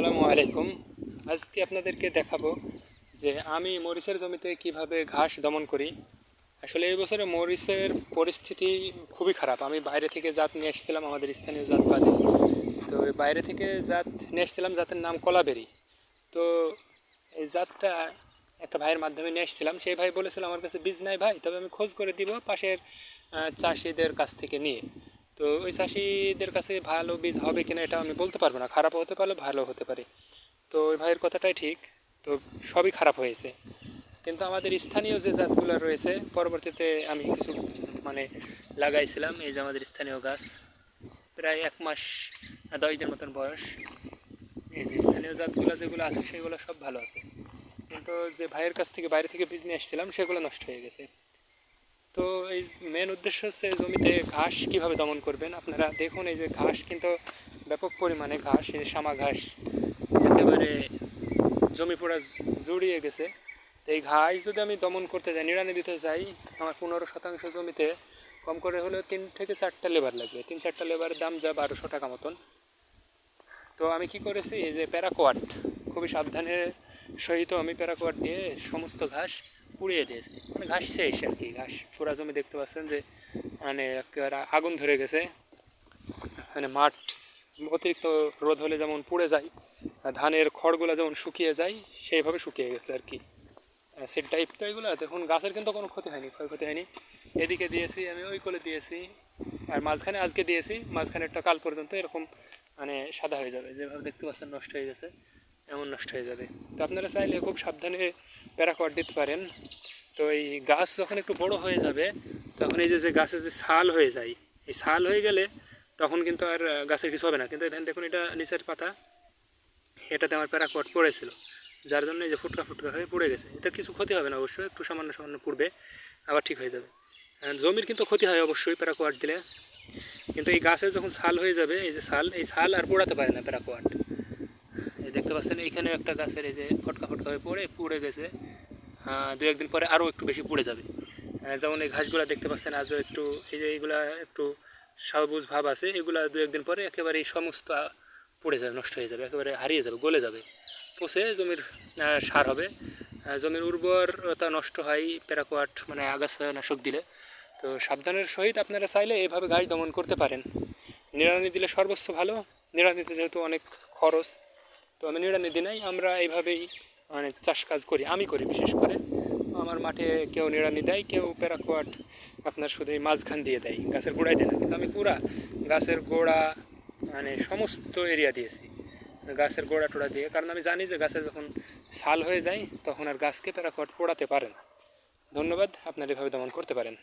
আসসালামু আলাইকুম। আজকে আপনাদেরকে দেখাবো যে আমি মরিচের জমিতে কীভাবে ঘাস দমন করি। আসলে এই বছরে মরিচের পরিস্থিতি খুবই খারাপ। আমি বাইরে থেকে জাত নিয়ে এসেছিলাম আমাদের স্থানীয় জাত বাদে তো বাইরে থেকে জাত নিয়ে এসেছিলাম, জাতের নাম কলাবেরি। তো এই জাতটা একটা ভাইয়ের মাধ্যমে নিয়ে এসেছিলাম। সেই ভাই বলেছিল, আমার কাছে বীজ নাই ভাই, তবে আমি খোঁজ করে দিব পাশের চাষিদের কাছ থেকে নিয়ে। তো ওই চাষিদের কাছে ভালো বীজ হবে কিনা এটা আমি বলতে পারব না। খারাপ হতে পারলে ভালো হতে পারে। তো ওই ভাইয়ের কথাটাই ঠিক। তো সবই খারাপ হয়েছে। কিন্তু আমাদের স্থানীয় যে জাতগুলো রয়েছে, পরবর্তীতে আমি কিছু মানে লাগাইছিলাম, এই যে আমাদের স্থানীয় গাছ। প্রায় এক মাস দশ দিন মতন বয়স। এই যে স্থানীয় জাতগুলো যেগুলো আছে, সেগুলো সব ভালো আছে। কিন্তু যে ভাইয়ের কাছ থেকে, বাইরে থেকে বীজ নিয়ে এসেছিলাম সেগুলো নষ্ট হয়ে গেছে। তো এই মেন উদ্দেশ্য হচ্ছে জমিতে ঘাস কীভাবে দমন করবেন? আপনারা দেখুন এই যে ঘাস কিন্তু ব্যাপক পরিমাণে ঘাস, এই যে শামা ঘাস, একেবারে জমি পুরো জুড়িয়ে গেছে। তো এই ঘাস যদি আমি দমন করতে যাই, নিড়ানি দিতে যাই, আমার পনেরো শতাংশ জমিতে কম করে হলেও তিন থেকে চারটা লেবার লাগবে। তিন চারটা লেবারের দাম যা বারোশো টাকা মতন। তো আমি কি করেছি, এই যে প্যারাকোয়াট খুবই সাবধানের সহিত আমি প্যারাকোয়াট দিয়ে সমস্ত ঘাস পুড়িয়ে দিয়েছে। মানে ঘাস শেষ আর কি, ঘাস পুরা জমি দেখতে পাচ্ছেন যে মানে একেবারে আগুন ধরে গেছে। মানে মাঠ অতিরিক্ত রোদ হলে যেমন পুড়ে যায় ধানের খড়গুলো যেমন শুকিয়ে যায়, সেইভাবে শুকিয়ে গেছে আর কি। সেট টাইপ তো এগুলো, দেখুন গাছের কিন্তু কোনো ক্ষতি হয়নি ক্ষয়ক্ষতি হয়নি। এদিকে দিয়েছি, আমি ওই কোলে দিয়েছি, আর মাঝখানে আজকে দিয়েছি মাঝখানে একটা কাল পর্যন্ত এরকম মানে সাদা হয়ে যাবে, যেভাবে দেখতে পাচ্ছেন নষ্ট হয়ে গেছে। এমন নষ্ট হয়ে যাবে। তো আপনারা চাইলে খুব সাবধানে প্যারাকট দিতে পারেন। তো এই গাছ যখন একটু বড় হয়ে যাবে, তখন এই যে গাছের যে ছাল হয়ে যায়, এই ছাল হয়ে গেলে তখন কিন্তু আর গাছের কিছু হবে না। কিন্তু এখানে দেখুন এটা নিচের পাতা, এটাতে আমার প্যারাকট পড়েছিল। যার জন্য এই যে ফুটকা ফুটকা হয়ে পড়ে গেছে। এটা কিছু ক্ষতি হবে না অবশ্যই, একটু সামান্য সামান্য পড়বে, আবার ঠিক হয়ে যাবে। জমির কিন্তু ক্ষতি হয় অবশ্যই প্যারাকোয়াট দিলে। কিন্তু এই গাছের যখন ছাল হয়ে যাবে, এই যে ছাল, এই ছাল আর পোড়াতে পারে না প্যারাকোয়াট দেখতে পাচ্ছেন, এইখানেও একটা গাছের এই যে ফটকা ফটকা হয়ে পড়ে, পুড়ে গেছে। দু একদিন পরে আরও একটু বেশি পুড়ে যাবে। যেমন এই ঘাসগুলো দেখতে পাচ্ছেন, আজও একটু এই যে এইগুলা একটু সবুজ ভাব আছে, এগুলা দু একদিন পরে একেবারে এই সমস্ত পুড়ে যাবে, নষ্ট হয়ে যাবে, একেবারে হারিয়ে যাবে, গলে যাবে। পচে জমির সার হবে। জমির উর্বরতা নষ্ট হয় প্যারাকোয়াট মানে আগাছা নাশক দিলে। তো সাবধানের সহিত আপনারা চাইলে এভাবে গাছ দমন করতে পারেন। নিড়ানি দিলে সর্বোচ্চ ভালো, নিড়ানিতে যেহেতু অনেক খরচ তো আমি নিড়ানি দিই নাই আমরা এইভাবেই মানে চাষ কাজ করি, আমি করি বিশেষ করে। আমার মাঠে কেউ নিড়ানি দেয়, কেউ প্যারাকোয়াট আপনার শুধু এই মাঝখান দিয়ে দেয়, গাছের গোড়ায় দেয় না। কিন্তু আমি পুরা গাছের গোড়া মানে সমস্ত এরিয়া দিয়েছি, গাছের গোড়া টোড়া দিয়ে। কারণ আমি জানি যে গাছের যখন ছাল হয়ে যায়, তখন আর গাছকে প্যারাকোয়াট পোড়াতে পারে না। ধন্যবাদ, আপনারা এভাবে দমন করতে পারেন।